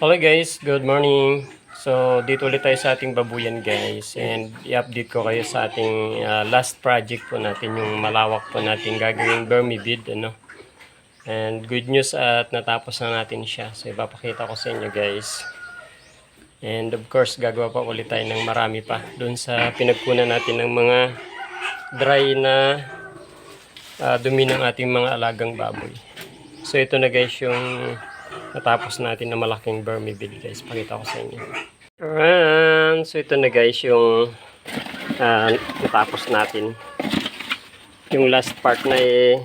Hello guys, good morning. So, dito ulit tayo sa ating babuyan guys. And i-update ko kayo sa ating ah, last project po natin, yung malawak po natin gagawing vermibid. Ano? And good news at natapos na natin siya. So, ipapakita ko sa inyo guys. And of course, gagawa pa ulit tayo ng marami pa. Doon sa pinagkunan natin ng mga dry na ah, dumi ng ating mga alagang baboy. So, ito na guys yung natapos natin na malaking vermibid guys. Pakita ko sa inyo. Ayan. So ito na guys yung ah, natapos natin. Yung last part na eh,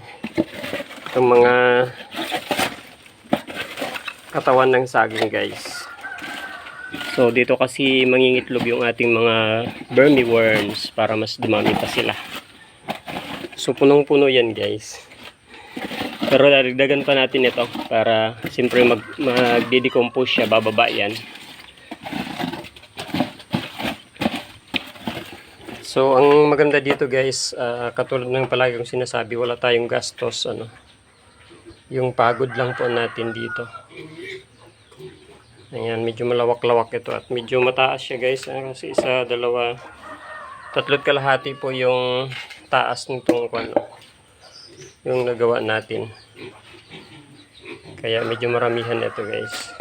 itong mga katawan ng saging guys. So dito kasi mangingitlog yung ating mga vermiworms para mas dumami pa sila. So punong-puno yan guys. Pero dadagdagan pa natin ito para siyempre mag, magdi-decompose siya, bababa yan. So, ang maganda dito guys, ah, katulad ng palagi kong sinasabi, wala tayong gastos. Ano, yung pagod lang po natin dito. Ayan, medyo malawak-lawak ito at medyo mataas siya guys. kasi isa, dalawa, tatlo't kalahati po yung taas nitong ano, yung nagawa natin. Kaya medyo maramihan ito guys.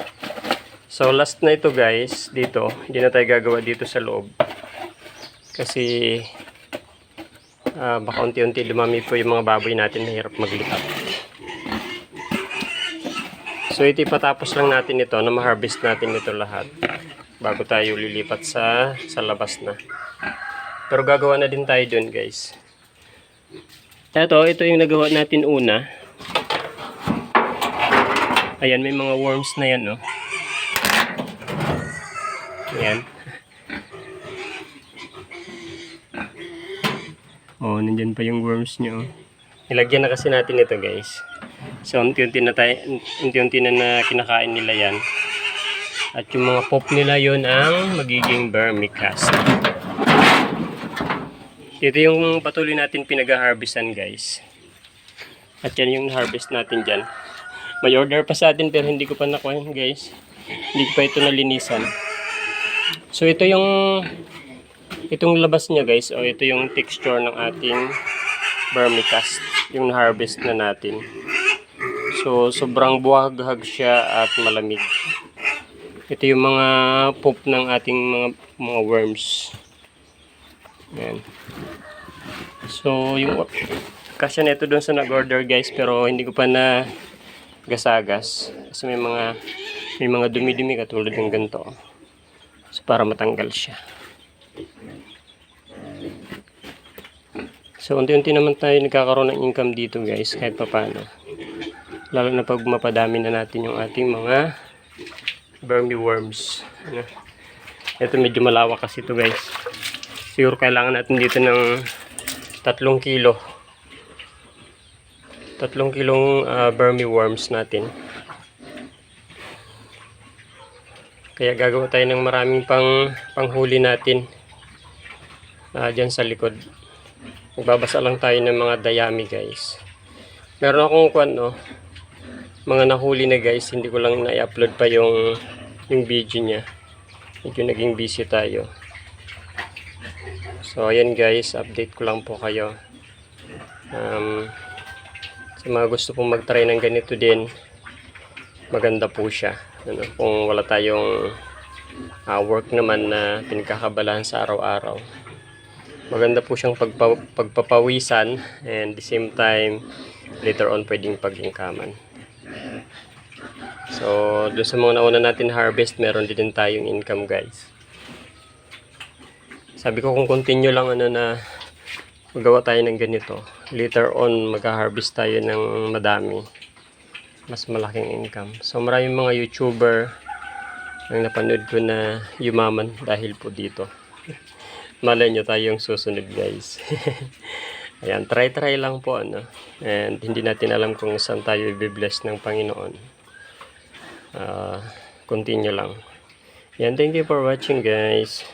So last na ito guys, dito, hindi na tayo gagawa dito sa loob. Kasi ah, baka unti-unti dumami po yung mga baboy natin na hirap maglipat. So ito ipatapos lang natin ito na ma-harvest natin ito lahat bago tayo lilipat sa sa labas na. Pero gagawa na din tayo dun guys. Ito, ito yung nagawa natin una. Ayan, may mga worms na yan, no? Ayan. Oh, nandyan pa yung worms nyo. oh. Nilagyan na kasi natin ito, guys. So, unti-unti na, tayo, unti-unti na, na kinakain nila yan. At yung mga pop nila yon ang magiging vermicast. Ito yung patuloy natin pinag-harvestan guys. At yan yung harvest natin dyan. May order pa sa atin pero hindi ko pa nakuha guys. Hindi ko pa ito nalinisan. So ito yung itong labas niya guys o ito yung texture ng ating vermicast yung harvest na natin. So sobrang buhaghag siya at malamig. Ito yung mga poop ng ating mga mga worms. Ayan. So, yung kasya nito doon sa nag-order guys, pero hindi ko pa na gasagas. Kasi may mga may mga dumi-dumi katulad ng ganito. So, para matanggal siya. So, unti-unti naman tayo nagkakaroon ng income dito guys, kahit pa paano. Lalo na pag mapadami na natin yung ating mga vermiworms. Ano? Ito medyo malawak kasi ito guys. Siguro kailangan natin dito ng tatlong kilo. Tatlong kilong uh, vermiworms natin. Kaya gagawa tayo ng maraming pang panghuli natin uh, dyan sa likod. Magbabasa lang tayo ng mga dayami guys. Meron akong kwan no, mga nahuli na guys, hindi ko lang na-upload pa yung yung video niya. Medyo naging busy tayo. So, ayan guys, update ko lang po kayo. Um, sa mga gusto pong mag-try ng ganito din, maganda po siya. Ano, kung wala tayong ah, work naman na pinagkakabalahan sa araw-araw. Maganda po siyang pagpa pagpapawisan and the same time, later on pwedeng pag-ingkaman. So, doon sa mga nauna natin harvest, meron din tayong income guys. Sabi ko kung continue lang ano na magawa tayo ng ganito. Later on, mag-harvest tayo ng madami. Mas malaking income. So maraming mga YouTuber ang napanood ko na yumaman dahil po dito. Malay nyo tayong susunod guys. Ayan, try-try lang po ano. And hindi natin alam kung saan tayo i-bless ng Panginoon. Ah, continue lang. Yan, thank you for watching guys.